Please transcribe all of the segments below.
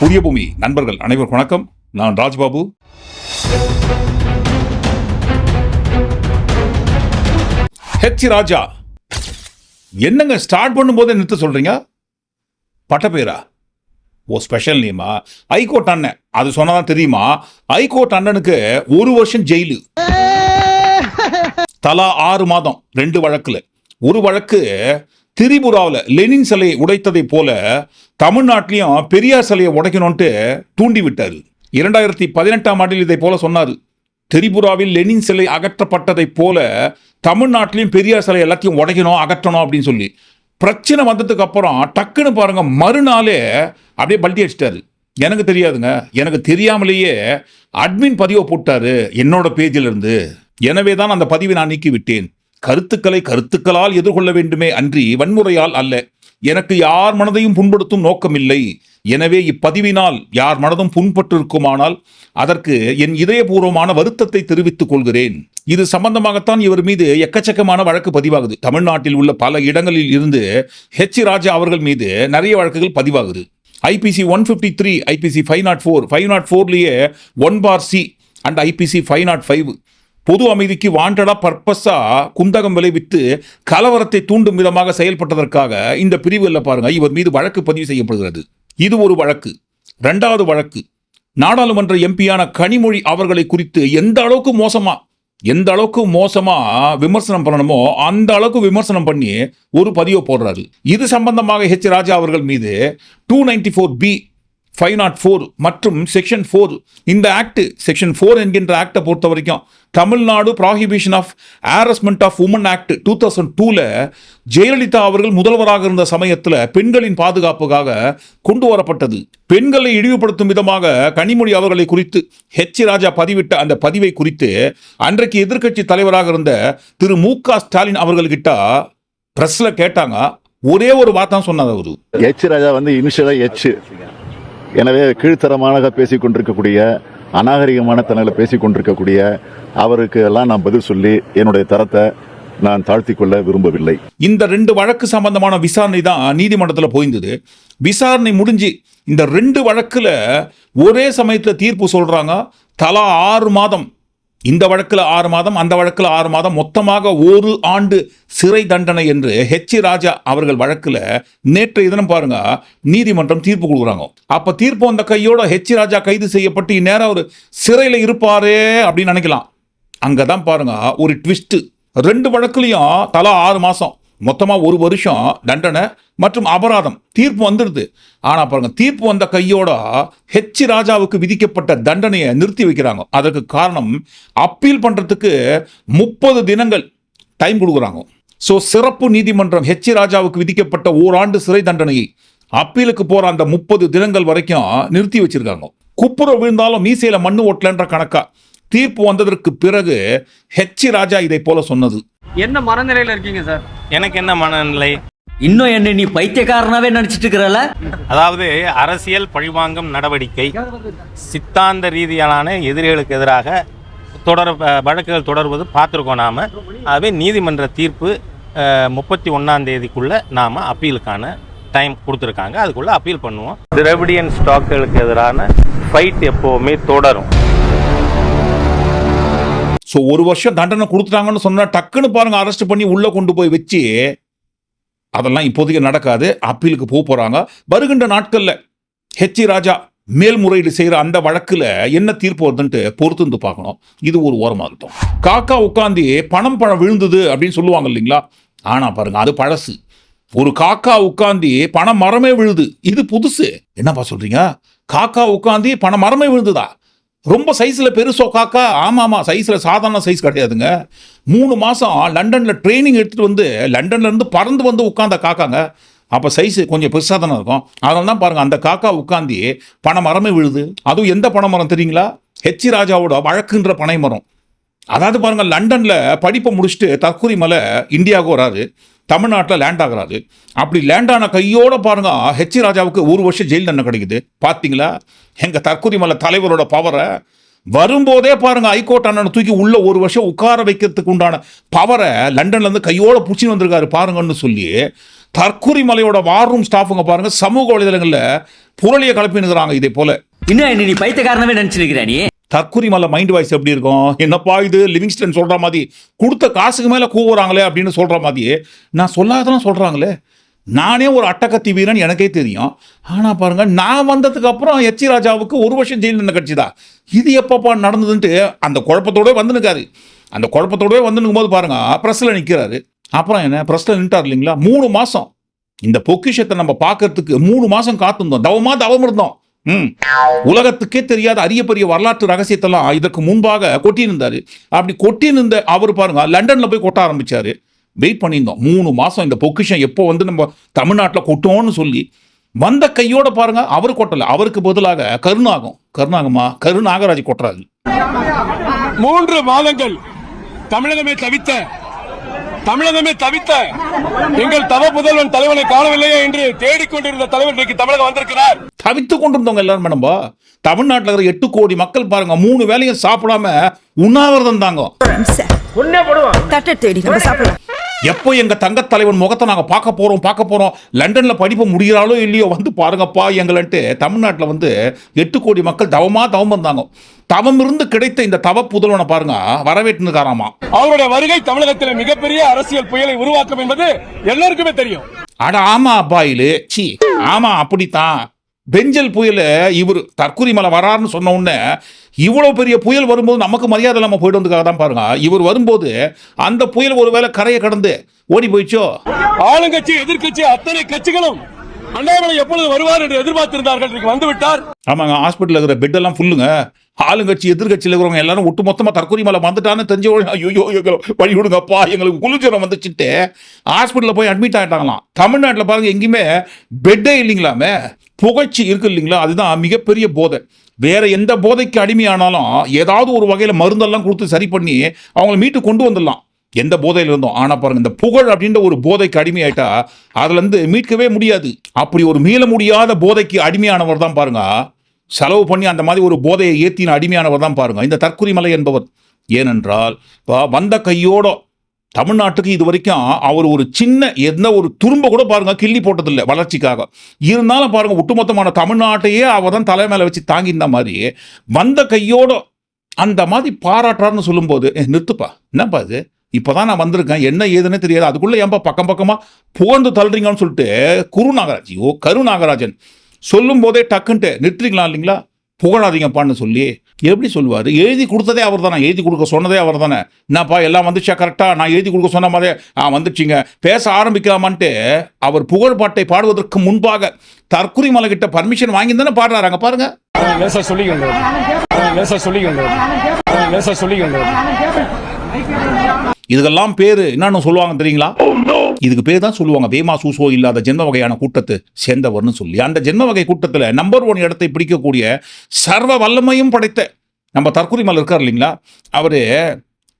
புதிய பூமி நண்பர்கள் அனைவருக்கும் வணக்கம். நான் ராஜ்பாபு. ஹெச். ராஜா என்னங்க ஸ்டார்ட் பண்ணும்போதே நிறுத்த சொல்றீங்க? பட்டப்பேரா? ஓ ஸ்பெஷல் நேமா ஐகோர்ட் அண்ணன். அது சொன்னதான் தெரியுமா? ஐகோர்ட் அண்ணனுக்கு ஒரு வருஷம் ஜெயிலு. தலா ஆறு மாதம் ரெண்டு வழக்குல. ஒரு வழக்கு திரிபுராவில் லெனின் சிலையை உடைத்ததை போல தமிழ்நாட்டிலையும் பெரியார் சிலையை உடைக்கணும்ன்ட்டு தூண்டிவிட்டார். இரண்டாயிரத்தி பதினெட்டாம் ஆண்டில் இதை போல சொன்னார். திரிபுராவில் லெனின் சிலை அகற்றப்பட்டதைப் போல தமிழ்நாட்டிலையும் பெரியார் சிலை எல்லாத்தையும் உடைக்கணும் அகற்றணும் அப்படின்னு சொல்லி. பிரச்சனை வந்ததுக்கு அப்புறம் டக்குன்னு பாருங்க மறுநாளே அப்படியே பல்ட்டி அடிச்சிட்டாரு. எனக்கு தெரியாதுங்க. எனக்கு தெரியாமலேயே அட்மின் பதிவை போட்டாரு என்னோட பேஜிலிருந்து எனவே தான் அந்த பதிவை நான் நீக்கி விட்டேன் கருத்துக்களை கருத்துக்களால் எதிர்கொள்ள வேண்டுமே அன்றி வன்முறையால் அல்ல. எனக்கு யார் மனதையும் புண்படுத்தும் நோக்கமில்லை. எனவே இப்பதிவினால் யார் மனதும் புண்பட்டிருக்குமானால் அதற்கு என் இதயபூர்வமான வருத்தத்தை தெரிவித்துக் கொள்கிறேன். இது சம்பந்தமாகத்தான் இவர் மீது எக்கச்சக்கமான வழக்கு பதிவாகுது. தமிழ்நாட்டில் உள்ள பல இடங்களில் இருந்து ஹெச் ராஜா அவர்கள் மீது நிறைய வழக்குகள் பதிவாகுது. IPC one fifty three IPC five naught four five naught ஃபோர்லேயே one bar C and IPC five naught five பொது அமைதிக்கு வாண்டடா பர்பஸா குந்தகம் விளைவித்து கலவரத்தை தூண்டும் விதமாக செயல்பட்டதற்காக இந்த பிரிவுகளில் பாருங்க இவர் மீது வழக்கு பதிவு செய்யப்படுகிறது. இது ஒரு வழக்கு. ரெண்டாவது வழக்கு நாடாளுமன்ற எம்பியான கனிமொழி அவர்களை குறித்து எந்த அளவுக்கு மோசமா எந்த அளவுக்கு மோசமா விமர்சனம் பண்ணணுமோ அந்த அளவுக்கு விமர்சனம் பண்ணி ஒரு பதிவை போடுறாரு. இது சம்பந்தமாக ஹெச் ராஜா அவர்கள் மீது two ninety four B five naught four மற்றும் செக்ஷன் ஃபோர் இந்த ஆக்ட் செக்ஷன் ஃபோர் என்கின்ற ஆக்டை பொறுத்த வரைக்கும் Tamil Nadu prohibition of harassment of women act two thousand டூவில் ஜெயலலிதா அவர்கள் முதல்வராக இருந்த சமயத்தில் பெண்களின் பாதுகாப்புக்காக கொண்டு வரப்பட்டது. பெண்களை இழிவுபடுத்தும் விதமாக கனிமொழி அவர்களை குறித்து ஹெச் ராஜா பதிவிட்ட அந்த பதிவை குறித்து அன்றைக்கு எதிர்க்கட்சி தலைவராக இருந்த திரு மு க ஸ்டாலின் அவர்கள்கிட்ட ப்ரெஸ்ஸில் கேட்டாங்க. ஒரே ஒரு வார்த்தை சொன்னார் அவரு. ஹெச் ராஜா வந்து இனிஷியலாக ஹெச் எனவே கீழ்த்தரமாக பேசிக்கொண்டிருக்கக்கூடிய அநாகரிகமான தனங்களை பேசிக் கொண்டிருக்கக்கூடிய அவருக்கு எல்லாம் நான் பதில் சொல்லி என்னுடைய தரத்தை நான் தாழ்த்திக் கொள்ள விரும்பவில்லை. இந்த ரெண்டு வழக்கு சம்பந்தமான விசாரணை தான் நீதிமன்றத்தில் போயிருந்தது விசாரணை முடிஞ்சு இந்த ரெண்டு வழக்கில் ஒரே சமயத்தில் தீர்ப்பு சொல்கிறாங்க தலா ஆறு மாதம் இந்த வழக்கில் ஆறு மாதம் அந்த வழக்கில் ஆறு மாதம் மொத்தமாக ஒரு ஆண்டு சிறை தண்டனை என்று ஹெச் e. ராஜா அவர்கள் வழக்கில் நேற்றைய தினம் பாருங்க நீதிமன்றம் தீர்ப்பு கொடுக்குறாங்க. அப்போ தீர்ப்பு வந்த கையோட ஹெச் e. ராஜா கைது செய்யப்பட்டு இந்நேரம் அவர் சிறையில் இருப்பாரே அப்படின்னு நினைக்கலாம். அங்கே தான் பாருங்க ஒரு ட்விஸ்ட்டு ரெண்டு வழக்குலையும் தலா ஆறு மாதம் மொத்தமாக ஒரு வருஷம் தண்டனை மற்றும் அபராதம். தீர்ப்பு வந்துடுது ஆனால் பாருங்கள் தீர்ப்பு வந்த கையோட ஹெச் ராஜாவுக்கு விதிக்கப்பட்ட தண்டனையை நிறுத்தி வைக்கிறாங்க. அதற்கு காரணம் அப்பீல் பண்ணுறதுக்கு முப்பது தினங்கள் டைம் கொடுக்குறாங்க. ஸோ சிறப்பு நீதிமன்றம் ஹெச் ராஜாவுக்கு விதிக்கப்பட்ட ஓராண்டு சிறை தண்டனையை அப்பீலுக்கு போகிற அந்த முப்பது தினங்கள் வரைக்கும் நிறுத்தி வச்சிருக்காங்க. குப்புற விழுந்தாலும் மீசையில் மண்ணு ஓட்டலன்ற கணக்கா. தீர்ப்பு வந்ததற்கு பிறகு ஹெச் ராஜா இதை போல சொன்னது. என்ன மனநிலையில இருக்கீங்க சார்? எனக்கு என்ன மனநிலை? இன்னும் என்ன நீ பைத்தியக்காரனாவே நினைச்சிட்டு இருக்கிறல அதாவது அரசியல் பழிவாங்கும் நடவடிக்கை சித்தாந்த ரீதியிலான எதிரிகளுக்கு எதிராக தொடர் வழக்குகள் தொடர்வது பார்த்துருக்கோம் நாம். ஆகவே நீதிமன்ற தீர்ப்பு முப்பத்தி ஒன்றாம் தேதிக்குள்ளே நாம் அப்பீலுக்கான டைம் கொடுத்துருக்காங்க. அதுக்குள்ளே அப்பீல் பண்ணுவோம். திரவிடியன் ஸ்டாக்குகளுக்கு எதிரான ஃபைட் எப்போவுமே தொடரும். ஸோ ஒரு வருஷம் தண்டனை கொடுத்துட்டாங்கன்னு சொன்னால் டக்குன்னு பாருங்கள் அரெஸ்ட் பண்ணி உள்ளே கொண்டு போய் வச்சு அதெல்லாம் இப்போதைக்கு நடக்காது. அப்பீலுக்கு போக போகிறாங்க வருகின்ற நாட்களில் ஹெச்சி ராஜா மேல்முறையீடு செய்கிற அந்த வழக்கில் என்ன தீர்ப்பு வருதுன்ட்டு பொறுத்து வந்து பார்க்கணும். இது ஒரு ஓரமாக இருக்கும் காக்கா உட்காந்து பணம் பழம் விழுந்தது அப்படின்னு சொல்லுவாங்க இல்லைங்களா? ஆனால் பாருங்கள் அது பழசு. ஒரு காக்கா உட்காந்து பணம் மரமே விழுது. இது புதுசு. என்னப்பா சொல்கிறீங்க காக்கா உட்காந்து பணம் மரமே விழுந்துதா? ரொம்ப சைஸில் பெருசோ காக்கா? ஆமாம் ஆமாம் சைஸில் சாதாரண சைஸ் கிடையாதுங்க. மூணு மாதம் லண்டனில் ட்ரைனிங் எடுத்துகிட்டு வந்து லண்டன்லேருந்து பறந்து வந்து உட்காந்த காக்காங்க. அப்போ சைஸு கொஞ்சம் பெருசாக தானே இருக்கும். அதனால தான் பாருங்கள் அந்த காக்கா உட்காந்து பனை மரமே விழுது. அதுவும் எந்த பனை மரம் தெரியுங்களா? H e. ராஜாவோட வழக்குன்ற பனை மரம். அதாவது பாருங்கள் லண்டனில் படிப்பை முடிச்சுட்டு தற்கொலை மலை இந்தியாவுக்கு வராரு. தமிழ்நாட்டில் லேண்ட் ஆகிறாரு அப்படி லேண்ட் ஆன கையோட பாருங்க ஹெச் ராஜாவுக்கு ஒரு வருஷம் ஜெயில் தண்டனை கிடைக்குது. பார்த்தீங்களா எங்கள் தற்கொலை மலை தலைவரோட பவரை வரும்போதே பாருங்க ஹைகோர்ட் அண்ணனை தூக்கி உள்ள ஒரு வருஷம் உட்கார வைக்கிறதுக்கு உண்டான பவரை லண்டன்லேருந்து கையோடு கையோட பிடிச்சின்னு வந்திருக்காரு பாருங்கன்னு சொல்லி தற்கூரி மலையோட வார் ரூம் ஸ்டாஃபுங்க பாருங்க சமூக வலைதளங்களில் புரளியை கலப்பினுக்கிறாங்க இதே போல. இன்னும் என்ன நீ பைத்தியக்காரனவே நினைச்சிருக்கிற நீ? தற்கொலை மலை மைண்ட் வாய்ஸ் எப்படி இருக்கும்? என்னப்பா இது? லிவிங்ஸ்டன் சொல்கிற மாதிரி கொடுத்த காசுக்கு மேலே கூவுறாங்களே அப்படின்னு சொல்கிற மாதிரி நான் சொல்லாதெல்லாம் சொல்கிறாங்களே நானே ஒரு அட்டக்கத்தி வீரன் எனக்கே தெரியும். ஆனால் பாருங்கள் நான் வந்ததுக்கு அப்புறம் எச்சி ராஜாவுக்கு ஒரு வருஷம் ஜெயில் நின்று கட்சி தான் இது எப்பப்பா நடந்ததுன்ட்டு அந்த குழப்பத்தோடவே வந்து நிற்காரு அந்த குழப்பத்தோடவே வந்து போது பாருங்க பிரஸ்ல நிற்கிறாரு அப்புறம் என்ன? ப்ரெஸ்ஸில் நின்ட்டார் இல்லைங்களா? மூணு மாதம் இந்த பொக்கிஷத்தை நம்ம பார்க்கறதுக்கு மூணு மாதம் காத்திருந்தோம். தவமாக தவம் இருந்தோம் உலகத்துக்கே தெரியாத அரிய பெரிய வரலாற்று ரகசியத்தெல்லாம் இதற்கு முன்பாக கொட்டியிருந்தாரு. அப்படி கொட்டியிருந்த அவர் பாருங்க லண்டன்ல போய் கொட்ட ஆரம்பிச்சாரு. வெயிட் பண்ணியிருந்தோம். மூணு மாசம் இந்த பொக்கிஷம் எப்போ வந்து நம்ம தமிழ்நாட்டில் கொட்டோம்னு சொல்லி. வந்த கையோட பாருங்க அவர் கொட்டல. அவருக்கு பதிலாக கருணாகம். கருணாகமா? கருநாகராஜ் கொட்டுறாரு. மூன்று மாதங்கள் தமிழகமே தவித்த தமிழகமே தவித்த எங்கள் தவ புதல்வன் தலைவனை காணவில்லையே என்று தேடிக்கொண்டிருந்த தலைவர் இன்றைக்கு தமிழகம் வந்திருக்கிறார். தவித்து கொண்டிருந்தவங்க எல்லாரும் மேடம்பா. தமிழ்நாட்டில் இருக்கிற எட்டு கோடி மக்கள் பாருங்க மூணு வேளையும் சாப்பிடாம உண்ணாவிரதம் தாங்க. எப்போ எங்க தங்க தலைவன் முகத்தை நாங்க பார்க்க போறோம் பார்க்க போறோம்? லண்டன்ல படிப்பு முடிகிறாளோ இல்லையோ வந்து பாருங்கப்பா எங்களன்ட்டு தமிழ்நாட்டில் வந்து எட்டு கோடி மக்கள் தவமா தவம் வந்தாங்க. தவம் இருந்து கிடைத்த இந்த தவ புதல்வனை பாருங்க வரவேற்றுக்காராமா அவருடைய வருகை தமிழகத்தில் மிகப்பெரிய அரசியல் புயலை உருவாக்கும் என்பது எல்லாருக்குமே தெரியும். அட ஆமா அப்பாயிலு. சி ஆமா அப்படித்தான். பெஞ்சல் புயல இவர் தற்கொலை மலை வராருன்னு சொன்ன உடனே இவ்வளவு பெரிய புயல் வரும்போது நமக்கு மரியாதை இல்லாமல் போயிட்டு வந்ததுக்காக தான் பாருங்க. இவர் வரும்போது அந்த புயல் ஒருவேளை கரையை கடந்து ஓடி போயிச்சோ ஆளுங்கட்சி எதிர்க்கட்சி அத்தனை கட்சிகளும் அண்ணாமலை எப்பொழுது வருவார் என்று எதிர்பார்த்திருந்தார்கள் வந்து விட்டார். ஆமாங்க ஹாஸ்பிட்டலில் இருக்கிற பெட் எல்லாம் ஃபுல்லுங்க ஆளுங்கட்சி எதிர்கட்சியில் இருக்கிறவங்க எல்லாரும் ஒட்டு மொத்தமாக தற்கொலை மேலே வந்துட்டான்னு தெரிஞ்ச ஐயோ வழி விடுங்கப்பா எங்களுக்கு குளிர்ஜரம் வந்துச்சுட்டு ஹாஸ்பிட்டலில் போய் அட்மிட் ஆகிட்டாங்களாம் தமிழ்நாட்டில் பாருங்க எங்கேயுமே பெட்டே இல்லைங்களாமே. புகைச்சி இருக்கு இல்லைங்களா? அதுதான் மிகப்பெரிய போதை. வேற எந்த போதைக்கு அடிமையானாலும் ஏதாவது ஒரு வகையில் மருந்தெல்லாம் கொடுத்து சரி பண்ணி அவங்கள மீட்டு கொண்டு வந்துடலாம். எந்த போதையில் இருந்தோம்? ஆனால் பாருங்கள் இந்த புகழ் அப்படின்ற ஒரு போதைக்கு அடிமையாயிட்டா அதுலேருந்து மீட்கவே முடியாது. அப்படி ஒரு மீள முடியாத போதைக்கு அடிமையானவர் தான் பாருங்க செலவு பண்ணி அந்த மாதிரி ஒரு போதையை ஏற்றின அடிமையானவர் தான் பாருங்கள் இந்த தற்குறிமலை என்பவர். ஏனென்றால் வந்த கையோட தமிழ்நாட்டுக்கு இது வரைக்கும் அவர் ஒரு சின்ன எந்த ஒரு துரும்ப கூட பாருங்க கிள்ளி போட்டதில்லை வளர்ச்சிக்காக. இருந்தாலும் பாருங்க ஒட்டுமொத்தமான தமிழ்நாட்டையே அவர் தான் தலை மேலே வச்சு தாங்கியிருந்த மாதிரி வந்த கையோட அந்த மாதிரி பாராட்டுறாருன்னு சொல்லும்போது "ஏ, நிறுத்துப்பா. என்னப்பா இது? இப்போதான் நான் வந்திருக்கேன். என்ன ஏதுன்னு தெரியாது. அதுக்குள்ளே ஏன்பா பக்கம் பக்கமாக புகழ்ந்து தள்ளுறீங்கன்னு சொல்லிட்டு குரு நாகராஜ் ஓ கரு நாகராஜன் சொல்லும் போதே டக்குன்ட்டு நிறுத்துறீங்களா இல்லைங்களா? புகழாதீங்கப்பான்னு சொல்லி எப்படி சொல்லுவார்? எழுதி கொடுத்ததே அவர் தானே எழுதி கொடுக்க சொன்னதே அவர் தானே என்னப்பா எல்லாம் வந்துச்சா? கரெக்டாக நான் எழுதி கொடுக்க சொன்ன மாதிரியே. ஆ வந்துச்சிங்க. பேச ஆரம்பிக்கலாமான்ட்டு அவர் புகழ் பாட்டை பாடுவதற்கு முன்பாக தற்குறி மலை கிட்ட பர்மிஷன் வாங்கி தானே பாடுறாரு. அங்க பாருங்க. லேசா சொல்லிக்கின்றது லேசா சொல்லிக்கின்றது லேசா சொல்லிக்கின்றது இதுக்கெல்லாம் பேரு என்னன்னு சொல்லுவாங்க தெரியுங்களா? இதுக்கு பேர் தான் சொல்லுவாங்க. வேமா சூசோ இல்லாத ஜென்ம வகையான கூட்டத்தை சேர்ந்தவர்னு சொல்லி. அந்த ஜென்ம வகை கூட்டத்தில் நம்பர் ஒன் இடத்தை பிடிக்கக்கூடிய சர்வ வல்லமையும் படைத்த நம்ம தற்கொலை மலை இருக்கார் இல்லைங்களா? அவர்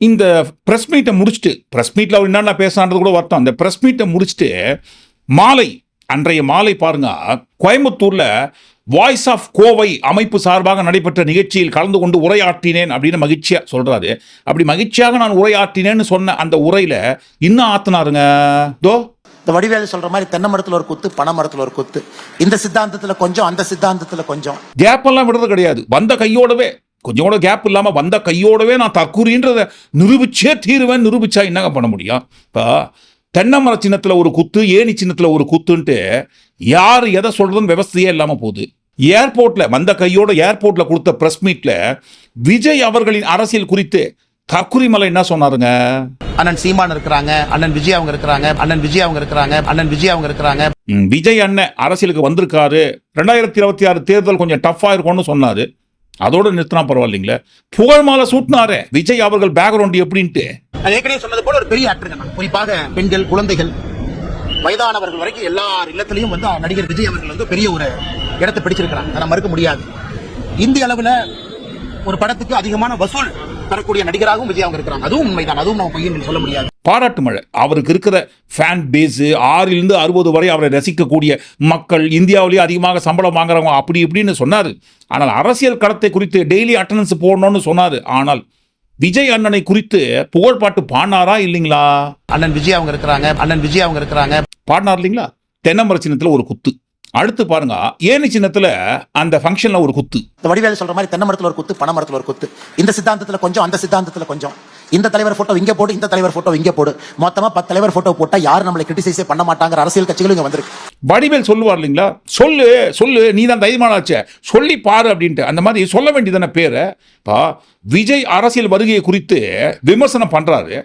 இந்த ப்ரெஸ் மீட்டை முடிச்சுட்டு ப்ரெஸ் மீட்டில் அவர் என்னென்ன பேசான்றது கூட வருத்தம். அந்த ப்ரெஸ் மீட்டை முடிச்சுட்டு மாலை அன்றைய மாலை பாருங்க கோயம்புத்தூரில் வாய்ஸ் ஆஃப் கோவை அமைப்பு சார்பாக நடைபெற்ற நிகழ்ச்சியில் கலந்து கொண்டு உரையாற்றினேன் அப்படின்னு மகிழ்ச்சியா சொல்றாரு. அப்படி மகிழ்ச்சியாக நான் உரையாற்றினேன்னு சொன்ன அந்த உரையில இன்னும் ஆத்தினாருங்க. தோ. இந்த வடிவேலு சொல்ற மாதிரி தென்னை மரத்துல ஒரு குத்து பனை மரத்துல ஒரு குத்து. இந்த சித்தாந்தத்துல கொஞ்சம் அந்த சித்தாந்தத்துல கொஞ்சம். கேப் எல்லாம் விடுறது கிடையாது. வந்த கையோடவே கொஞ்சம் கூட கேப் இல்லாம வந்த கையோடவே நான் தற்கூறின்றத நிரூபிச்சே தீருவேன். நிரூபிச்சா என்னங்க பண்ண முடியும்? இப்போ தென்னை மர சின்னத்துல ஒரு குத்து ஏணி சின்னத்துல ஒரு குத்துன்ட்டு யார் எதை சொல்றதுன்னு விவசாயே இல்லாம போகுது. ஏர்போர்ட்ல வந்த கையோட ஏர்போர்ட்ல கொடுத்த பிரஸ் மீட்ல விஜய் அவர்களின் அரசியல் குறித்து தற்குறிமலை என்ன சொன்னாருங்க? அண்ணன் சீமான் இருக்கிறாங்க அண்ணன் விஜய் அவங்க இருக்கிறாங்க அண்ணன் விஜய் அவங்க இருக்கிறாங்க அண்ணன் விஜய் அவங்க இருக்கிறாங்க. விஜய் அண்ணன் அரசியலுக்கு வந்திருக்காரு. ரெண்டாயிரத்தி இருபத்தி ஆறு தேர்தல் கொஞ்சம் டஃப்பாக இருக்கும்னு சொன்னாரு. அதோட நிறுத்தினா பரவாயில்லைங்களே. புகழ் மாலை சூட்டினாரே. விஜய் அவர்கள் பேக்ரவுண்ட் எப்படின்ட்டு? ஏற்கனவே சொன்னது போல ஒரு பெரிய நான். குறிப்பாக பெண்கள் குழந்தைகள் வயதானவர்கள் வரைக்கும் எல்லார் இல்லத்திலையும் வந்து நடிகர் விஜய் அவர்கள் வந்து பெரிய ஒரு இடத்தை பிடிச்சிருக்கிறாங்க அதை மறுக்க முடியாது. இந்திய அளவில் ஒரு படத்துக்கு அதிகமான வசூல் தரக்கூடிய நடிகராகவும் விஜய் அவங்க இருக்கிறாங்க. அதுவும் உண்மைதான். அதுவும் நம்ம பொய்ன்னு சொல்ல முடியாது. பாராட்டு மழை. அவருக்கு இருக்கிற ஃபேன் பேஸு ஆறிலிருந்து அறுபது வரை அவரை ரசிக்கக்கூடிய மக்கள் இந்தியாவிலேயே அதிகமாக சம்பளம் வாங்குறவங்க அப்படி இப்படின்னு சொன்னார். ஆனால் அரசியல் களத்தை குறித்து டெய்லி அட்டண்டன்ஸ் போடணும்னு சொன்னார். ஆனால் விஜய் அண்ணனை குறித்து புகழ்பாட்டு பாடினாரா இல்லைங்களா? அண்ணன் விஜய் அவங்க இருக்கிறாங்க. அண்ணன் விஜய் அவங்க இருக்கிறாங்க. பாடினார் இல்லைங்களா? தென்னமர சின்னத்துல ஒரு குத்து. அடுத்து பாருங்க ஏனி சின்னத்துல அந்த ஃபங்க்ஷன்ல ஒரு குத்து. இந்த வடிவேலு சொல்ற மாதிரி தென்னை மரத்துல ஒரு குத்து பனை மரத்துல ஒரு குத்து. இந்த சித்தாந்தத்துல கொஞ்சம் அந்த சித்தாந்தத்துல கொஞ்சம். இந்த தலைவர் போட்டோ இங்க போடு இந்த தலைவர் போட்டோ இங்க போடு. மொத்தமா பத்து தலைவர் போட்டோ போட்டா யாரும் நம்மளை கிரிட்டிசைஸே பண்ண மாட்டாங்கிற அரசியல் கட்சிகளும் இங்க வந்திருக்கு. வடிவேல் சொல்லுவார் இல்லைங்களா? சொல்லு சொல்லு நீ தான் தைரியமானாச்சே சொல்லி பாரு அப்படின்ட்டு. அந்த மாதிரி சொல்ல வேண்டியதான பேரை. விஜய் அரசியல் வருகையை குறித்து விமர்சனம் பண்றாரு.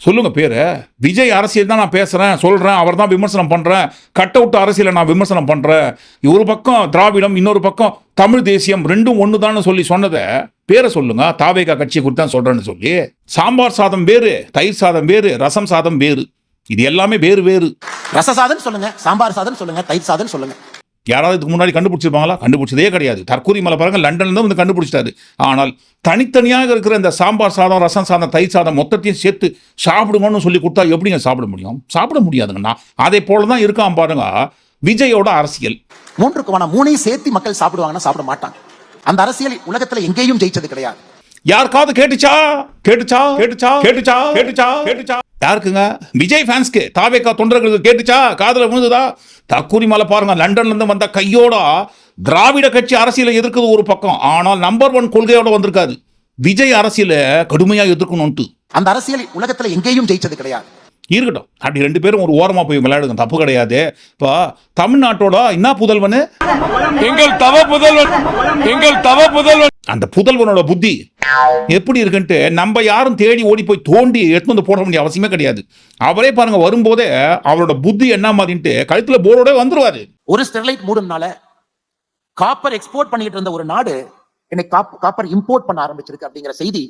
சொல்லுங்க பேரு. விஜய் அரசியல் தான் நான் பேசுறேன் சொல்றேன் அவர் தான் விமர்சனம் பண்றேன் கட் அவுட் அரசியலை நான் விமர்சனம் பண்றேன். ஒரு பக்கம் திராவிடம் இன்னொரு பக்கம் தமிழ் தேசியம் ரெண்டும் ஒன்று சொல்லி சொன்னதை பேரை சொல்லுங்க. தாவேகா கட்சியை குறித்து தான் சொல்றேன்னு சொல்லி. சாம்பார் சாதம் வேறு தயிர் சாதம் வேறு ரசம் சாதம் வேறு. இது எல்லாமே வேறு வேறு. ரச சாதம் சொல்லுங்க சாம்பார் சாதம் சொல்லுங்க தயிர் சாதம் சொல்லுங்க. யாராவது இதுக்கு முன்னாடி கண்டுபிடிச்சிருப்பாங்களா? கண்டுபிடிச்சதே கிடையாது. தற்கூரி மலை பாருங்க லண்டன்ல வந்து கண்டுபிடிச்சிட்டாரு. ஆனால் தனித்தனியாக இருக்கிற இந்த சாம்பார் சாதம் ரசம் சாதம் தயிர் சாதம் மொத்தத்தையும் சேர்த்து சாப்பிடுங்கன்னு சொல்லி கொடுத்தா எப்படிங்க சாப்பிட முடியும்? சாப்பிட முடியாதுங்கண்ணா. அதே போல தான் இருக்கான் பாருங்க விஜயோட அரசியல். மூன்றுக்கு மூணையும் சேர்த்து மக்கள் சாப்பிடுவாங்கன்னா சாப்பிட மாட்டாங்க. அந்த அரசியல் உலகத்துல எங்கேயும் ஜெயிச்சது கிடையாது. யாருக்காவது கேட்டுச்சா? கேட்டுச்சா? கேட்டுச்சா? கேட்டுச்சா? கேட்டுச்சா? கேட்டுச்சா? யாருக்குங்க? விஜய் ஃபேன்ஸ்க்கு தாவேக்கா தொண்டர்களுக்கு கேட்டுச்சா? காதுல விழுந்துதா? தக்கூரி மலை பாருங்க லண்டன்ல இருந்து வந்த கையோட திராவிட கட்சி அரசியலை எதிர்க்கிறது ஒரு பக்கம். ஆனால் நம்பர் ஒன் கொள்கையோட வந்திருக்காது விஜய் அரசியலை கடுமையா எதிர்க்கணும்ட்டு அந்த அரசியல் உலகத்துல எங்கேயும் ஜெயிச்சது கிடையாது. இருக்கட்டும். அப்படி ரெண்டு பேரும் ஒரு ஓரமா போய் விளையாடுங்க. தப்பு கிடையாது. இப்போ தமிழ்நாட்டோட என்ன புதல்வனு? எங்கள் தவ புதல்வன் எங்கள் தவ புதல்வன். அந்த புதல்வனோட புத்தி எப்படி இருக்குன்ட்டு நம்ம யாரும் தேடி ஓடி போய் தோண்டி எடுத்து வந்து போட வேண்டிய அவசியமே கிடையாது. அவரே பாருங்க வரும்போதே அவரோட புத்தி என்ன மாதிரின்ட்டு கழுத்துல போரோட வந்துருவாரு. ஒரு ஸ்டெர்லைட் மூடுனால காப்பர் எக்ஸ்போர்ட் பண்ணிட்டு இருந்த ஒரு நாடு இன்னைக்கு காப்- காப்பர் இம்போர்ட் பண்ண ஆரம்பிச்சிருக்கு அப்படிங்கிற செய்தி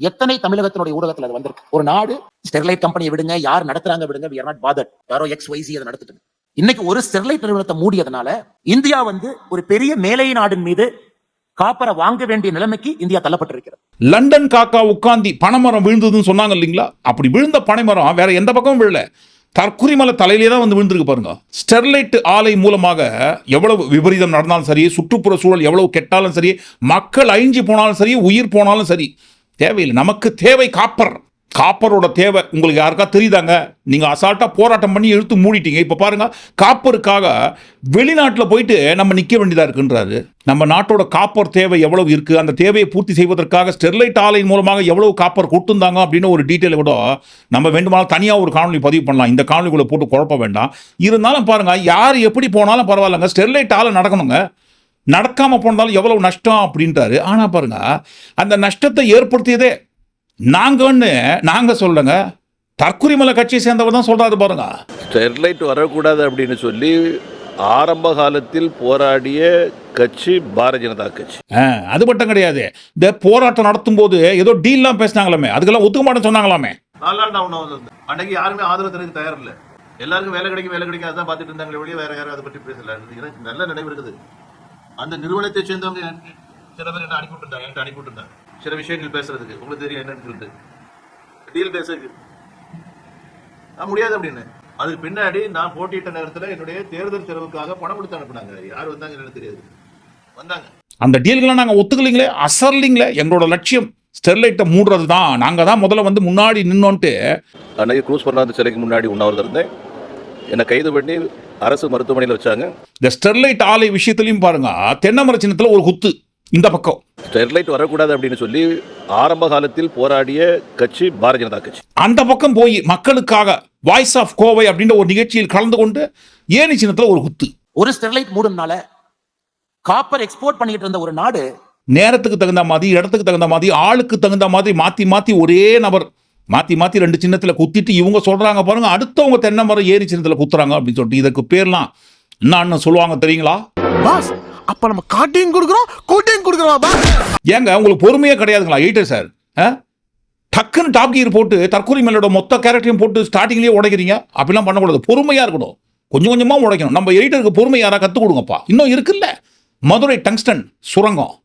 எத்தனை தமிழகத்தினுடைய ஊடகத்துல அது வந்திருக்கு. ஒரு நாடு ஸ்டெர்லைட் கம்பெனியை விடுங்க யார் நடத்துறாங்க விடுங்க வி ஆர் நாட் பாதர் யாரோ எக்ஸ் ஒய்சி அதை நடத்திட்டு இன்னைக்கு ஒரு ஸ்டெர்லைட் நிறுவனத்தை மூடியதுனால இந்தியா வந்து ஒரு பெரிய மேலை நாடின் மீது காப்பரை வாங்க வேண்டிய நிலைமைக்கு இந்தியா தள்ளப்பட்டிருக்கிறது. லண்டன் காக்கா உட்காந்தி பனைமரம் விழுந்ததுன்னு சொன்னாங்க இல்லைங்களா? அப்படி விழுந்த பனைமரம் வேற எந்த பக்கமும் விழல. தற்குறி மலை தலையிலே தான் வந்து விழுந்திருக்கு பாருங்க. ஸ்டெர்லைட் ஆலை மூலமாக எவ்வளவு விபரீதம் நடந்தாலும் சரி சுற்றுப்புற சூழல் எவ்வளவு கெட்டாலும் சரி மக்கள் அழிஞ்சு போனாலும் சரி உயிர் போனாலும் சரி தேவையில்லை. நமக்கு தேவை காப்பர். காப்பரோட தேவை உங்களுக்கு யாருக்கா தெரியுதாங்க? நீங்கள் அசால்ட்டாக போராட்டம் பண்ணி இழுத்து மூடிட்டீங்க. இப்போ பாருங்கள் காப்பருக்காக வெளிநாட்டில் போயிட்டு நம்ம நிற்க வேண்டியதாக இருக்குன்றாரு. நம்ம நாட்டோட காப்பர் தேவை எவ்வளவு இருக்குது அந்த தேவையை பூர்த்தி செய்வதற்காக ஸ்டெர்லைட் ஆலை மூலமாக எவ்வளவு காப்பர் கொடுத்துருந்தாங்க அப்படின்னு ஒரு டீட்டெயில் கூட நம்ம வேண்டுமானால் தனியாக ஒரு காணொலி பதிவு பண்ணலாம். இந்த காணொலிக்குள்ளே போட்டு குழப்ப வேண்டாம். இருந்தாலும் பாருங்கள் யார் எப்படி போனாலும் பரவாயில்லைங்க. ஸ்டெர்லைட் ஆலை நடக்கணுங்க. நடக்காமல் போனாலும் எவ்வளவு நஷ்டம் அப்படின்ட்டாரு ஆனால் பாருங்கள் அந்த நஷ்டத்தை ஏற்படுத்தியதே நாங்கன்னு நாங்க சொல்லுங்க தற்குறிமலை கட்சியை சேர்ந்தவர் தான் சொல்றாரு பாருங்க. ஸ்டெர்லைட் வரக்கூடாது அப்படின்னு சொல்லி ஆரம்ப காலத்தில் போராடிய கட்சி பாரதிய ஜனதா கட்சி. அது மட்டும் கிடையாது. இந்த போராட்டம் நடத்தும் போது ஏதோ டீல்லாம் பேசினாங்களாமே. அதுக்கெல்லாம் ஒத்துக்க மாட்டேன்னு சொன்னாங்களாமே அன்னைக்கு யாருமே ஆதரவு தெரிவிக்க தயார் இல்ல. எல்லாருக்கும் வேலை கிடைக்கும் வேலை கிடைக்கும் அதான் பார்த்துட்டு இருந்தாங்களே ஒழிய வேற யாரும் அதை பற்றி பேசல. எனக்கு நல்ல நினைவு இருக்குது. அந்த நிறுவனத்தை சேர்ந்தவங்க சில பேர் என்ன அனுப்பிவிட்டுருந்தாங்க என்கிட்ட அனுப்பிவிட்டுருந்தாங்க சில விஷயங்கள் பேசுறதுக்கு. உங்களுக்கு தெரியும் என்னன்னு சொல்லிட்டு. டீல் பேசுறதுக்கு. நான் முடியாது அப்படின்னு. அதுக்கு பின்னாடி நான் போட்டியிட்ட நேரத்துல என்னுடைய தேர்தல் செலவுக்காக பணம் கொடுத்து அனுப்புனாங்க. யார் வந்தாங்க எனக்கு தெரியாது. வந்தாங்க. அந்த டீல்களை நாங்கள் ஒத்துக்கலைங்களே அசர்லிங்களே. எங்களோட லட்சியம் ஸ்டெர்லைட்டை மூடுறது தான் நாங்கள் தான் முதல்ல வந்து முன்னாடி நின்னோன்ட்டு. அன்னைக்கு க்ரூஸ் பண்ணாத சிலைக்கு முன்னாடி உண்ணாவிரதம் இருந்தேன். என்னை கைது பண்ணி அரசு மருத்துவமனையில் வச்சாங்க. இந்த ஸ்டெர்லைட் ஆலை விஷயத்துலையும் பாருங்க தென்னமர சின்னத்தில் ஒரு குத்து. இந்த பக்கம். ஸ்டெர்லைட் வரக்கூடாது அப்படின்னு சொல்லி ஆரம்ப காலத்தில் போராடிய கட்சி பாரதிய ஜனதா கட்சி. அந்த பக்கம் போய் மக்களுக்காக வாய்ஸ் ஆஃப் கோவை அப்படின்ற ஒரு நிகழ்ச்சியில் கலந்து கொண்டு ஏனி சின்னத்தில் ஒரு குத்து. ஒரு ஸ்டெர்லைட் மூடுனால காப்பர் எக்ஸ்போர்ட் பண்ணிட்டு இருந்த ஒரு நாடு நேரத்துக்கு தகுந்த மாதிரி இடத்துக்கு தகுந்த மாதிரி ஆளுக்கு தகுந்த மாதிரி மாற்றி மாற்றி ஒரே நபர் மாற்றி மாற்றி ரெண்டு சின்னத்தில் குத்திட்டு இவங்க சொல்கிறாங்க பாருங்க அடுத்தவங்க தென்னை மரம் ஏரி சின்னத்தில் குத்துறாங்க அப்படின்னு சொல்லிட்டு இதுக்கு பேர்லாம் என்னன்னு சொல்லுவாங்க தெரியுங்களா? பாஸ். அப்ப நம்ம காட்டையும் கொடுக்குறோம் கூட்டையும் கொடுக்குறோம் பாஸ். ஏங்க உங்களுக்கு பொறுமையே கிடையாதுங்களா எயிட்டர் சார் ஆ? டக்குன்னு டாப் கியர் போட்டு தற்கொலை மேலோட மொத்த கேரக்டரையும் போட்டு ஸ்டார்டிங்லேயே உடைக்கிறீங்க. அப்படிலாம் பண்ணக்கூடாது. பொறுமையாக இருக்கணும். கொஞ்சம் கொஞ்சமாக உடைக்கணும். நம்ம எடிட்டருக்கு பொறுமை யாரா கற்றுக் கொடுங்கப்பா. இன்னும் இருக்குல்ல. மதுரை டங்ஸ்டன் சுரங்கம்.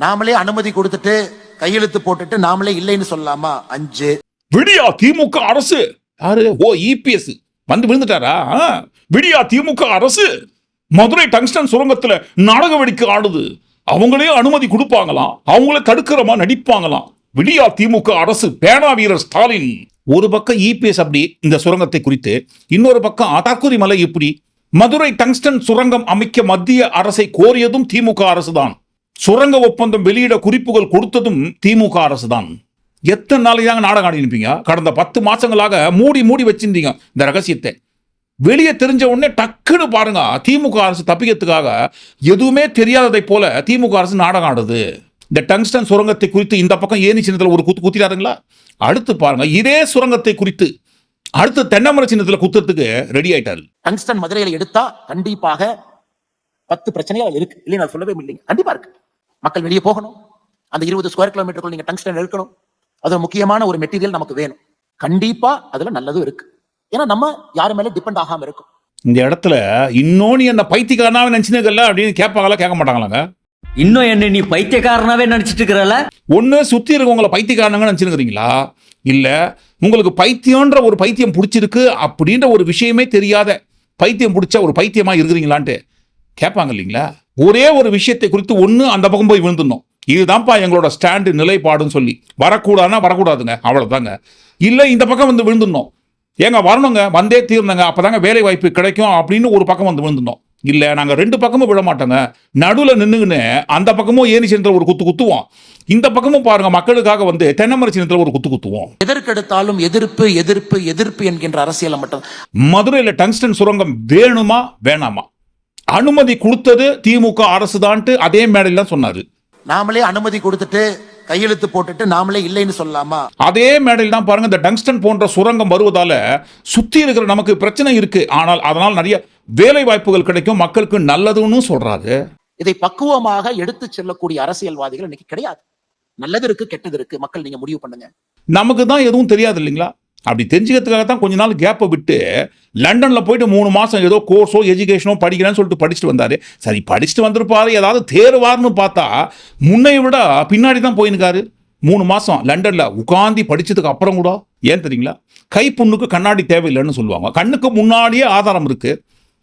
நாமளே அனுமதி கொடுத்துட்டு கையெழுத்து போட்டுட்டு நாமளே இல்லைன்னு சொல்லலாமா? அஞ்சு. விடியா திமுக அரசு. யாரு? ஓ இபிஎஸ் வந்து விழுந்துட்டாரா? ஆ, விடியா திமுக அரசு. மதுரை டங்ஸ்டன் சுரங்கத்தில் நாடக வெடிக்க ஆடுது. அவங்களே அனுமதி கொடுப்பாங்களாம். அவங்கள தடுக்கிறமா நடிப்பாங்களாம். விடியா திமுக அரசு பேனா வீரர் ஸ்டாலின். ஒரு பக்கம் இபிஎஸ் அப்படி இந்த சுரங்கத்தை குறித்து இன்னொரு பக்கம் தற்கொலை மலை இப்படி. மதுரை டங்ஸ்டன் சுரங்கம் அமைக்க மத்திய அரசை கோரியதும் திமுக அரசுதான். சுரங்க ஒப்பந்தம் வெளியிட குறிப்புகள் கொடுத்ததும் திமுக அரசுதான். எத்தனை நாளைக்கு தாங்க நாடகம் ஆடி இருப்பீங்க? கடந்த பத்து மாசங்களாக மூடி மூடி வச்சிருந்தீங்க இந்த ரகசியத்தை. வெளியே தெரிஞ்ச உடனே டக்குன்னு பாருங்க திமுக அரசு தப்பிக்கிறதுக்காக எதுவுமே தெரியாததை போல திமுக அரசு நாடகம் ஆடுது. இந்த டங்ஸ்டன் சுரங்கத்தை குறித்து இந்த பக்கம் ஏனி சின்னத்தில் ஒரு குத்து குத்திட்டாருங்களா அடுத்து பாருங்க இதே சுரங்கத்தை குறித்து அடுத்து தென்னமர சின்னத்தில் குத்துறதுக்கு ரெடி ஆயிட்டாரு. டங்ஸ்டன் மதுரையில எடுத்தா கண்டிப்பாக பத்து பிரச்சனைகள் இருக்கு. இல்லை நான் சொல்லவே இல்லைங்க. கண்டிப்பா இருக்கு. மக்கள் வெளியே போகணும். அந்த இருபது ஸ்கொயர் கிலோமீட்டருக்குள் நீங்க டங்ஸ்டன் எடுக்கணும் அது முக்கியமான ஒரு மெட்டீரியல் நமக்கு வேணும். கண்டிப்பா அதுல நல்லதும் இருக்கு. ஏன்னா நம்ம யாரு மேல டிபெண்ட் ஆகாம இருக்கும். இந்த இடத்துல இன்னொன்னு என்ன பைத்தியக்காரனாவே நினைச்சுனதில்ல அப்படின்னு கேட்பாங்களா கேட்க மாட்டாங்களாங்க? இன்னும் என்ன நீ பைத்தியக்காரனாவே நினைச்சிட்டு இருக்கிறல ஒன்று சுற்றி இருக்கவங்கள பைத்தியக்காரனங்க நினச்சிருக்கிறீங்களா இல்லை உங்களுக்கு பைத்தியம்ன்ற ஒரு பைத்தியம் பிடிச்சிருக்கு அப்படின்ற ஒரு விஷயமே தெரியாத பைத்தியம் பிடிச்ச ஒரு பைத்தியமாக இருக்கிறீங்களான்ட்டு கேட்பாங்க இல்லைங்களா? ஒரே ஒரு விஷயத்தை குறித்து ஒன்று அந்த பக்கம் போய் விழுந்துடணும். இதுதான்ப்பா எங்களோட ஸ்டாண்டு நிலைப்பாடுன்னு சொல்லி. வரக்கூடாதுன்னா வரக்கூடாதுங்க அவ்வளோதாங்க இல்லை இந்த பக்கம் வந்து விழுந்துடணும். ஏங்க வரணுங்க. வந்தே தீர்ந்தங்க அப்பதாங்க வேலை வாய்ப்பு கிடைக்கும் அப்படின்னு ஒரு பக்கம் வந்து விழுந்துடணும் இல்லை நாங்கள் ரெண்டு பக்கமும் விட மாட்டோங்க. நடுவில் நின்றுங்கன்னு அந்த பக்கமும் ஏனி சின்னத்தில் ஒரு குத்து குத்துவோம். இந்த பக்கமும் பாருங்க மக்களுக்காக வந்து தென்னமர சின்னத்தில் ஒரு குத்து குத்துவோம். எதற்கெடுத்தாலும் எதிர்ப்பு எதிர்ப்பு எதிர்ப்பு என்கின்ற அரசியல் மட்டும். மதுரையில் டங்ஸ்டன் சுரங்கம் வேணுமா வேணாமா? அனுமதி கொடுத்தது திமுக அரசு தான்ட்டு அதே மேடையில் சொன்னாரு. நாமளே அனுமதி கொடுத்துட்டு கையெழுத்து போட்டுட்டு நாமளே இல்லைன்னு சொல்லலாமா? அதே மேடையில் தான் பாருங்க இந்த டங்ஸ்டன் போன்ற சுரங்கம் வருவதால சுத்தி இருக்கிற நமக்கு பிரச்சனை இருக்கு. ஆனால் அதனால் நிறைய வேலை வாய்ப்புகள் கிடைக்கும். மக்களுக்கு நல்லதுன்னு சொல்றாரு. இதை பக்குவமாக எடுத்து செல்லக்கூடிய அரசியல்வாதிகள் இன்னைக்கு கிடையாது. நல்லது இருக்கு கெட்டது இருக்கு. மக்கள் நீங்க முடிவு பண்ணுங்க. நமக்கு தான் எதுவும் தெரியாது இல்லைங்களா? அப்படி தெரிஞ்சுக்கிறதுக்காக தான் கொஞ்ச நாள் கேப்பை விட்டு லண்டனில் போயிட்டு மூணு மாதம் ஏதோ கோர்ஸோ எஜுகேஷனோ படிக்கிறேன்னு சொல்லிட்டு படிச்சுட்டு வந்தார். சரி படிச்சுட்டு வந்திருப்பார். ஏதாவது தேர்வார்னு பார்த்தா முன்னைய விட பின்னாடி தான் போயிருக்காரு. மூணு மாதம் லண்டனில் உட்காந்து படித்ததுக்கு அப்புறம் கூட. ஏன் தெரியுங்களா? கைப்புண்ணுக்கு கண்ணாடி தேவையில்லைன்னு சொல்லுவாங்க. கண்ணுக்கு முன்னாடியே ஆதாரம் இருக்குது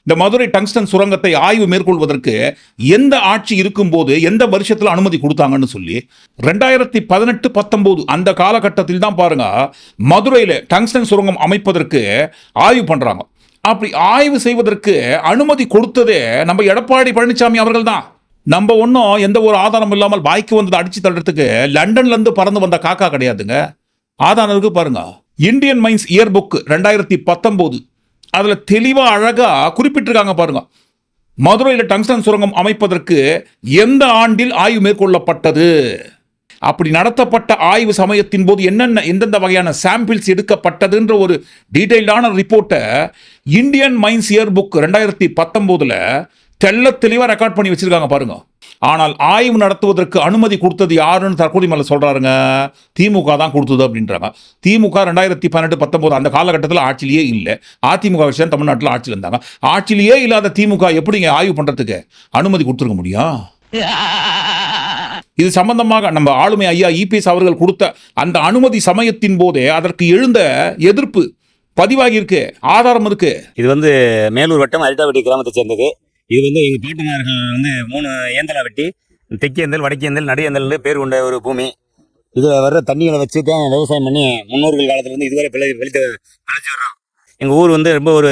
இந்த மதுரை டங்ஸ்டன் சுரங்கத்தை ஆய்வு மேற்கொள்வதற்கு எந்த ஆட்சி இருக்கும்போது எந்த வருஷத்தில் அனுமதி கொடுத்தாங்கன்னு சொல்லி ரெண்டாயிரத்தி பதினெட்டு பத்தொம்போது அந்த காலகட்டத்தில் தான் பாருங்க மதுரையில் டங்ஸ்டன் சுரங்கம் அமைப்பதற்கு ஆய்வு பண்ணுறாங்க அப்படி ஆய்வு செய்வதற்கு அனுமதி கொடுத்ததே நம்ம எடப்பாடி பழனிசாமி அவர்கள் தான். நம்ம ஒன்றும் எந்த ஒரு ஆதாரம் இல்லாமல் பாய்க்கு வந்ததை அடிச்சு தள்ளுறதுக்கு லண்டன்லேருந்து பறந்து வந்த காக்கா கிடையாதுங்க. ஆதாரம் இருக்கு பாருங்க. இந்தியன் மைன்ஸ் இயர் புக் ரெண்டாயிரத்தி பத்தொம்போது அதில் தெளிவாக அழகாக குறிப்பிட்டிருக்காங்க பாருங்க. மதுரையில் டங்ஸ்டன் சுரங்கம் அமைப்பதற்கு எந்த ஆண்டில் ஆய்வு மேற்கொள்ளப்பட்டது? அப்படி நடத்தப்பட்ட ஆய்வு சமயத்தின் போது என்னென்ன எந்தெந்த வகையான சாம்பிள்ஸ் எடுக்கப்பட்டதுன்ற ஒரு டீட்டெயில்டான ரிப்போர்ட்டை இந்தியன் மைன்ஸ் இயர் புக் ரெண்டாயிரத்தி பத்தொம்போதில் தெள்ள தெளிவாக ரெக்கார்ட் பண்ணி வச்சிருக்காங்க பாருங்க. ஆனால் ஆய்வு நடத்துவதற்கு அனுமதி கொடுத்தது யாருன்னு தற்கொலை மேலே சொல்கிறாருங்க திமுக தான் கொடுத்தது அப்படின்றாங்க. திமுக ரெண்டாயிரத்தி பன்னெண்டு பத்தொம்போது அந்த காலகட்டத்தில் ஆட்சியிலேயே இல்லை. அதிமுக விஷயம் தமிழ்நாட்டில் ஆட்சியில் இருந்தாங்க. ஆட்சியிலேயே இல்லாத திமுக எப்படிங்க ஆய்வு பண்ணுறதுக்கு அனுமதி கொடுத்துருக்க முடியும்? இது சம்பந்தமாக நம்ம ஆளுமை ஐயா இபிஎஸ் அவர்கள் கொடுத்த அந்த அனுமதி சமயத்தின் போதே அதற்கு எழுந்த எதிர்ப்பு பதிவாகி இருக்கு ஆதாரம் இருக்கு. இது வந்து மேலூர் வட்டம் அரிட்டாவட்டி கிராமத்தை சேர்ந்தது. இது வந்து எங்கள் பாட்டனார்கள் வந்து மூணு ஏந்தலை வெட்டி தெற்கேந்தல் வடக்கேந்தல் நடையேந்தல்னு பேர் கொண்ட ஒரு பூமி. இதில் வர்ற தண்ணிகளை வச்சு தான் விவசாயம் பண்ணி முன்னோர்கள் காலத்துலேருந்து இதுவரை பிழை பிழைத்து பிழைச்சி வர்றோம். எங்கள் ஊர் வந்து ரொம்ப ஒரு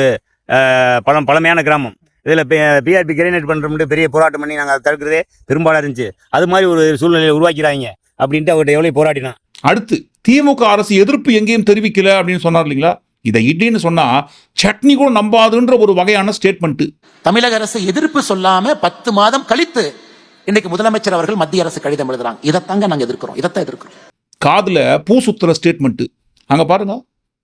பழம் பழமையான கிராமம். இதில் பிஆர்பி கிரேனேட் பண்ணுறோம்ட்டு பெரிய போராட்டம் பண்ணி நாங்கள் தடுக்கிறதே பெரும்பாலாக இருந்துச்சு. அது மாதிரி ஒரு சூழ்நிலையை உருவாக்கிறாங்க அப்படின்ட்டு அவர்கிட்ட எவ்வளோ போராடினான் அடுத்து திமுக அரசு எதிர்ப்பு எங்கேயும் தெரிவிக்கல அப்படின்னு சொன்னார் இல்லைங்களா? இதை இட்லின்னு சொன்னா சட்னி கூட நம்பாதுன்ற ஒரு வகையான ஸ்டேட்மெண்ட் தமிழக அரசு எதிர்ப்பு சொல்லாம பத்து மாதம் கழித்து இன்னைக்கு முதலமைச்சர் அவர்கள் மத்திய அரசு கடிதம் எழுதுறாங்க. இதைத்தாங்க நாங்க எதிர்க்கிறோம். இதைத்தான் எதிர்க்கிறோம். காதுல பூ சுத்துற ஸ்டேட்மெண்ட் அங்க பாருங்க.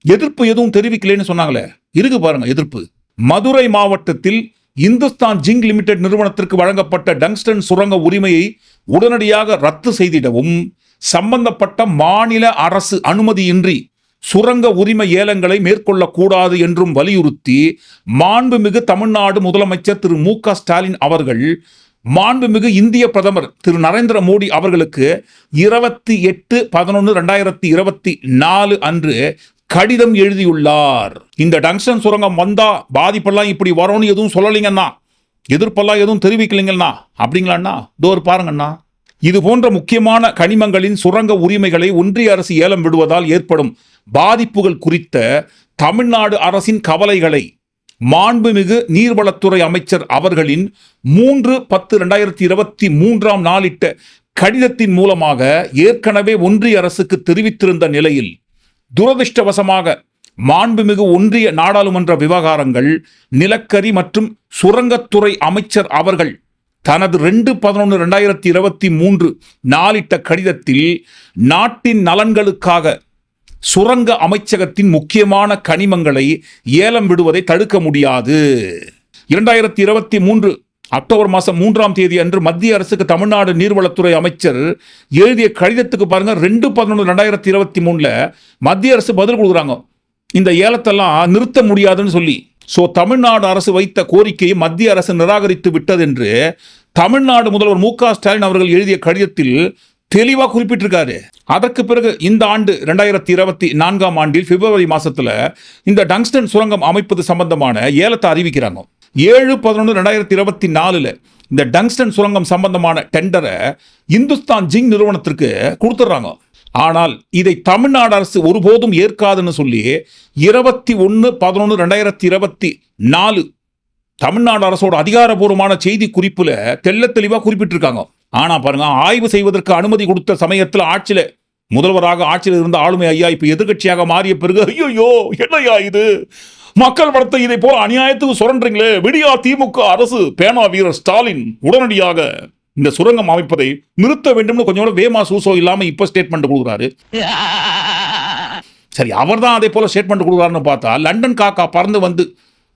எதிர்ப்பு எதுவும் தெரிவிக்கலைன்னு சொன்னாங்களே. இருக்கு பாருங்க எதிர்ப்பு. மதுரை மாவட்டத்தில் இந்துஸ்தான் ஜிங்க் லிமிடெட் நிறுவனத்திற்கு வழங்கப்பட்ட டங்ஸ்டன் சுரங்க உரிமையை உடனடியாக ரத்து செய்திடவும் சம்பந்தப்பட்ட மாநில அரசு அனுமதியின்றி சுரங்க உரிமை ஏலங்களை மேற்கொள்ளக்கூடாது என்றும் வலியுறுத்தி மாண்புமிகு தமிழ்நாடு முதலமைச்சர் திரு மு க ஸ்டாலின் அவர்கள் மாண்புமிகு இந்திய பிரதமர் திரு நரேந்திர மோடி அவர்களுக்கு இருபத்தி எட்டு பதினொன்று ரெண்டாயிரத்தி இருபத்தி நாலு அன்று கடிதம் எழுதியுள்ளார். இந்த டங்ஷன் சுரங்கம் வந்தா பாதிப்பெல்லாம் இப்படி வரும்னு எதுவும் சொல்லலைங்கண்ணா. எதிர்ப்பெல்லாம் எதுவும் தெரிவிக்கலைங்கண்ணா. அப்படிங்களாண்ணா? டோர் பாருங்கண்ணா. இது போன்ற முக்கியமான கனிமங்களின் சுரங்க உரிமைகளை ஒன்றிய அரசு ஏலம் விடுவதால் ஏற்படும் பாதிப்புகள் குறித்த தமிழ்நாடு அரசின் கவலைகளை மாண்புமிகு நீர்வளத்துறை அமைச்சர் அவர்களின் மூன்று பத்து ரெண்டாயிரத்தி இருபத்தி மூன்றாம் நாளிட்ட கடிதத்தின் மூலமாக ஏற்கனவே ஒன்றிய அரசுக்கு தெரிவித்திருந்த நிலையில் துரதிர்ஷ்டவசமாக மாண்புமிகு ஒன்றிய நாடாளுமன்ற விவகாரங்கள் நிலக்கரி மற்றும் சுரங்கத்துறை அமைச்சர் அவர்கள் தனது ரெண்டு பதினொன்று ரெண்டாயிரத்தி இருபத்தி மூன்று நாளிட்ட கடிதத்தில் நாட்டின் நலன்களுக்காக சுரங்க அமைச்சகத்தின் முக்கியமான கனிமங்களை ஏலம் விடுவதை தடுக்க முடியாது. இரண்டாயிரத்தி இருபத்தி மூன்று அக்டோபர் மாதம் மூன்றாம் தேதி அன்று மத்திய அரசுக்கு தமிழ்நாடு நீர்வளத்துறை அமைச்சர் எழுதிய கடிதத்துக்கு பாருங்க ரெண்டு பதினொன்று ரெண்டாயிரத்தி இருபத்தி மூணில் மத்திய அரசு பதில் கொடுக்குறாங்க. இந்த ஏலத்தெல்லாம் நிறுத்த முடியாதுன்னு சொல்லி. ஸோ தமிழ்நாடு அரசு வைத்த கோரிக்கையை மத்திய அரசு நிராகரித்து விட்டது என்று தமிழ்நாடு முதல்வர் மு க ஸ்டாலின் அவர்கள் எழுதிய கடிதத்தில் தெளிவாக குறிப்பிட்டிருக்காரு. அதற்கு பிறகு இந்த ஆண்டு ரெண்டாயிரத்தி இருபத்தி நான்காம் ஆண்டில் பிப்ரவரி மாசத்துல இந்த டங்ஸ்டன் சுரங்கம் அமைப்பது சம்பந்தமான ஏலத்தை அறிவிக்கிறாங்க. ஏழு பதினொன்று ரெண்டாயிரத்தி இருபத்தி நாலுல இந்த டங்ஸ்டன் சுரங்கம் சம்பந்தமான டெண்டரை இந்துஸ்தான் ஜிங் நிறுவனத்திற்கு கொடுத்துட்றாங்க. ஆனால் இதை தமிழ்நாடு அரசு ஒருபோதும் ஏற்காதுன்னு சொல்லி இருபத்தி ஒன்று பதினொன்று ரெண்டாயிரத்தி இருபத்தி நாலு தமிழ்நாடு அரசோட அதிகாரபூர்வமான செய்தி குறிப்பில் தெள்ள தெளிவாக குறிப்பிட்டிருக்காங்க. ஆனா பாருங்க ஆய்வு செய்வதற்கு அனுமதி கொடுத்த சமயத்தில் ஆட்சியில் முதல்வராக ஆட்சியில் இருந்த ஆளுமை ஐயா இப்ப எதிர்க்கட்சியாக மாறிய பிறகு ஐயோ என்னையா இது? மக்கள் படத்தை இதை போல அநியாயத்துக்கு சுரண்டுறீங்களே? விடியா திமுக அரசு பேனா வீரர் ஸ்டாலின் உடனடியாக இந்த சுரங்கம் அமைப்பதை நிறுத்த வேண்டும்னு கொஞ்சம் வேமா சூசோ இல்லாம இப்ப ஸ்டேட்மெண்ட் கொடுக்குறாரு. சரி அவர் தான் அதே போல ஸ்டேட்மெண்ட் கொடுக்குறாருன்னு பார்த்தா லண்டன் காக்கா பறந்து வந்து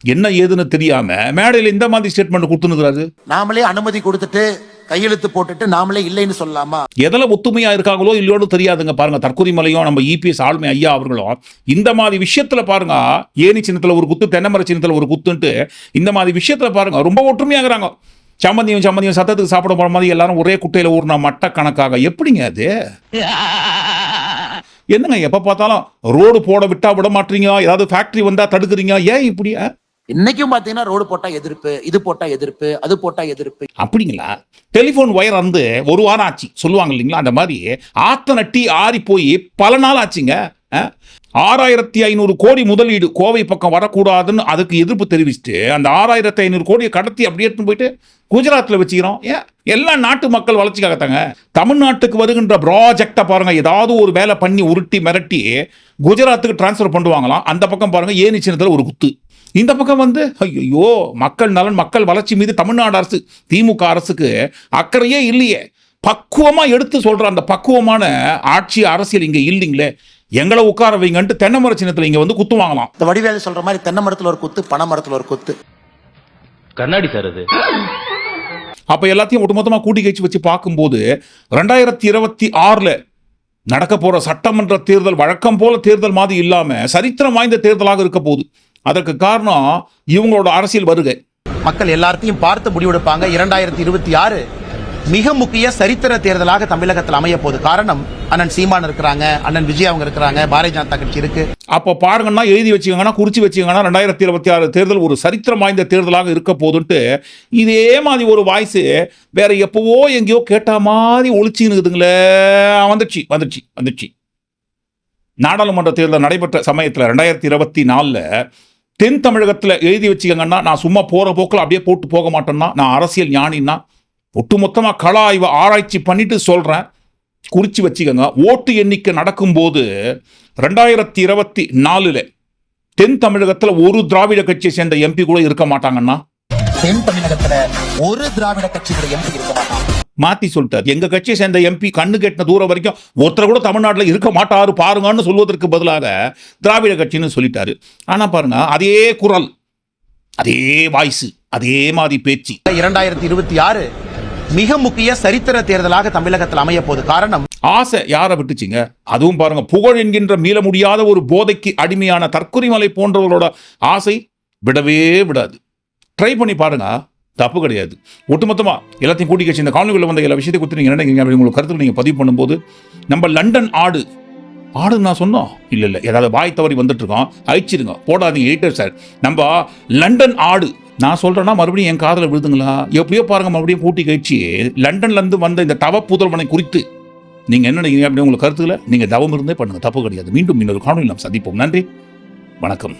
என்ன ஏதுன்னு தெரியாம மேடையில் இந்த மாதிரி ஸ்டேட்மெண்ட் கொடுத்துனுக்குறாரு நாமளே அனுமதி கொடுத்துட்டு கையெழுத்து போட்டுட்டு நாமளே இல்லைன்னு சொல்லலாமா? எதில் ஒத்துமையா இருக்காங்களோ இல்லையோன்னு தெரியாதுங்க பாருங்க. தற்கொலை மலையும் நம்ம இபிஎஸ் ஆளுமை ஐயா அவர்களும். இந்த மாதிரி விஷயத்துல பாருங்க ஏணி சின்னத்துல ஒரு குத்து தென்னமர சின்னத்துல ஒரு குத்துன்ட்டு இந்த மாதிரி விஷயத்துல பாருங்க ரொம்ப ஒற்றுமையாகிறாங்க. சம்மந்தியும் சம்மந்தியும் சத்தத்துக்கு சாப்பிட போற மாதிரி எல்லாரும் ஒரே குட்டையில ஊர்னா மட்ட கணக்காக. எப்படிங்க அது? என்னங்க எப்ப பார்த்தாலும் ரோடு போட விட்டா விட மாட்டீங்க ஏதாவது ஃபேக்டரி வந்தா தடுக்குறீங்க ஏன் இப்படியா இன்னைக்கும் பாத்தீங்கன்னா ரோடு போட்டா எதிர்ப்பு இது போட்டா எதிர்ப்பு அது போட்டா எதிர்ப்பு. அப்படிங்களா? டெலிஃபோன் ஒயர் வந்து ஒரு வாரம் ஆச்சு. சொல்லுவாங்க இல்லைங்களா? அந்த மாதிரி ஆத்த நட்டி ஆறி போய் பல நாள் ஆச்சுங்க. ஆறாயிரத்தி ஐநூறு கோடி முதலீடு கோவை பக்கம் வரக்கூடாதுன்னு அதுக்கு எதிர்ப்பு தெரிவிச்சுட்டு அந்த ஆறாயிரத்தி ஐநூறு கோடியை கடத்தி அப்படியே எடுத்துன்னு போயிட்டு குஜராத்தில் வச்சுக்கிறோம். ஏன் எல்லா நாட்டு மக்கள் வளர்ச்சிக்காகத்தாங்க. தமிழ்நாட்டுக்கு வருகின்ற ப்ராஜெக்டை பாருங்க ஏதாவது ஒரு வேலை பண்ணி உருட்டி மிரட்டி குஜராத்துக்கு டிரான்ஸ்ஃபர் பண்ணுவாங்களாம். அந்த பக்கம் பாருங்க ஏனி சின்னத்தில் ஒரு குத்து. இந்த பக்கம் வந்து ஐயோ மக்கள் நலன் மக்கள் வளர்ச்சி மீது தமிழ்நாடு அரசு திமுக அரசுக்கு அக்கறையே இல்லையே. பக்குவமா எடுத்து சொல்ற அந்த பக்குவமான ஆட்சி அரசியல் இங்க இல்லைங்களே. எங்களை உட்கார வைங்கன்ட்டு தென்னை மர சின்னத்துல இங்க வந்து குத்துவாங்களாம் இந்த வடிவேலு சொல்ற மாதிரி தென்னை மரத்துல ஒரு குத்து பனை மரத்துல ஒரு குத்து. கண்ணாடி சார் அது. அப்ப எல்லாத்தையும் ஒட்டுமொத்தமா கூட்டி கழிச்சு வச்சு பார்க்கும்போது ரெண்டாயிரத்தி இருபத்தி ஆறுல நடக்க போற சட்டமன்ற தேர்தல் வழக்கம் போல தேர்தல் மாதிரி இல்லாம சரித்திரம் வாய்ந்த தேர்தலாக இருக்க போகுது. அதற்கு காரணம் இவங்களோட அரசியல் வருகை. மக்கள் எல்லாத்தையும் பார்த்து முடிவெடுப்பாங்க. இரண்டாயிரத்தி இருபத்தி ஆறு மிக முக்கிய சரித்திர தேர்தலாக தமிழகத்தில் அமைய போகுது காரணம் அண்ணன் சீமான் இருக்கிறாங்க அண்ணன் விஜய் அவங்க இருக்கிறாங்க பாரதிய ஜனதா கட்சி இருக்கு. அப்போ பாருங்கன்னா எழுதி வச்சுக்கோங்கன்னா குறிச்சு வச்சுக்கோங்கன்னா ரெண்டாயிரத்தி இருபத்தி ஆறு தேர்தல் ஒரு சரித்திரம் வாய்ந்த தேர்தலாக இருக்க போதுன்ட்டு இதே மாதிரி ஒரு வாய்ஸ் வேற எப்பவோ எங்கேயோ கேட்ட மாதிரி ஒழிச்சுன்னுக்குதுங்களே வந்துடுச்சு வந்துடுச்சு வந்துடுச்சு. நாடாளுமன்ற தேர்தல் நடைபெற்ற சமயத்தில் ரெண்டாயிரத்தி இருபத்தி நாலில் தென் தமிழகத்தில் எழுதி வச்சுக்கோங்கன்னா நான் சும்மா போகிற போக்கில் அப்படியே போட்டு போக மாட்டேன்னா நான் அரசியல் ஞானின்னா ஒட்டுமொத்தமாக கள ஆய்வு ஆராய்ச்சி பண்ணிட்டு சொல்கிறேன் குறித்து வச்சுக்கோங்க. ஓட்டு எண்ணிக்கை நடக்கும்போது ரெண்டாயிரத்தி இருபத்தி நாலில் தென் தமிழகத்தில் ஒரு திராவிட கட்சியை சேர்ந்த எம்பி கூட இருக்க மாட்டாங்கன்னா தென் தமிழகத்தில் ஒரு திராவிட கட்சியோட எம்பி இருக்க மாத்தி சொல்லிட்டார். எங்க கட்சியை சேர்ந்த எம்பி கண்ணு கெட்டின தூரம் வரைக்கும் ஒருத்தர் கூட தமிழ்நாட்டில் இருக்க மாட்டாரு பாருங்கன்னு சொல்வதற்கு பதிலாக திராவிட கட்சின்னு சொல்லிட்டாரு. ஆனா பாருங்க அதே குரல் அதே வாய்ஸ் அதே மாதிரி பேச்சு. இரண்டாயிரத்தி இருபத்தி ஆறு மிக முக்கிய சரித்திர தேர்தலாக தமிழகத்தில் அமைய போகுது. காரணம் ஆசை யாரை விட்டுச்சுங்க? அதுவும் பாருங்க புகழ் என்கின்ற மீள முடியாத ஒரு போதைக்கு அடிமையான தற்கொலைமலை போன்றவர்களோட ஆசை விடவே விடாது. ட்ரை பண்ணி பாருங்க தப்பு கிடையாது. ஒட்டுமொத்தமாக எல்லாத்தையும் கூட்டி கட்சி இந்த காணொலிகளில் வந்த எல்லா விஷயத்தை குறித்து நீங்கள் என்ன நினைக்கிறீங்க அப்படி உங்களுக்கு கருத்துக்கள் நீங்கள் பதிவு பண்ணும்போது நம்ம லண்டன் ஆடு ஆடு நான் சொன்னோம்? இல்லை இல்லை. ஏதாவது வாய் தவறி வந்துட்டு இருக்கோம் அழிச்சிருங்க. போடாதீங்க எடிட்டர் சார் நம்ம லண்டன் ஆடு நான் சொல்கிறேன்னா மறுபடியும் என் காதில் விழுதுங்களா? எப்படியோ பாருங்கள் மறுபடியும் பூட்டி கழிச்சு லண்டன்லேருந்து வந்த இந்த தவ புதல்வனை குறித்து நீங்கள் என்ன நினைக்கிறீங்க அப்படின்னு உங்களுக்கு கருத்துக்களை நீங்கள் தவம் இருந்தே பண்ணுங்க. தப்பு கிடையாது. மீண்டும் இன்னொரு காணொலி நாம் சந்திப்போம். நன்றி. வணக்கம்.